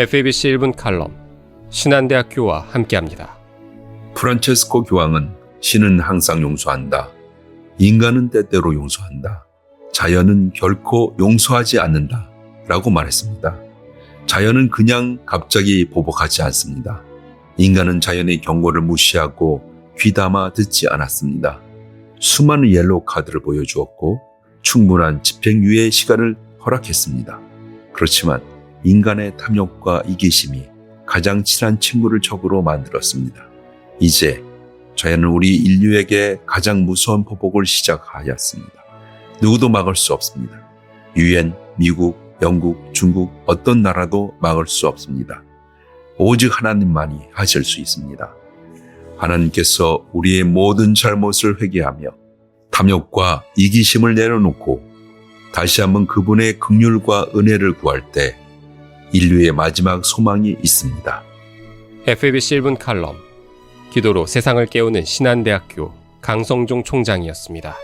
FABC 1분 칼럼 신한대학교와 함께합니다. 프란체스코 교황은 신은 항상 용서한다. 인간은 때때로 용서한다. 자연은 결코 용서하지 않는다. 라고 말했습니다. 자연은 그냥 갑자기 보복하지 않습니다. 인간은 자연의 경고를 무시하고 귀담아 듣지 않았습니다. 수많은 옐로우 카드를 보여주었고 충분한 집행유예 시간을 허락했습니다. 그렇지만 인간의 탐욕과 이기심이 가장 친한 친구를 적으로 만들었습니다. 이제 자연은 우리 인류에게 가장 무서운 보복을 시작하였습니다. 누구도 막을 수 없습니다. 유엔, 미국, 영국, 중국 어떤 나라도 막을 수 없습니다. 오직 하나님만이 하실 수 있습니다. 하나님께서 우리의 모든 잘못을 회개하며 탐욕과 이기심을 내려놓고 다시 한번 그분의 긍휼과 은혜를 구할 때 인류의 마지막 소망이 있습니다. FABC 1분 칼럼 기도로 세상을 깨우는 신한대학교 강성종 총장이었습니다.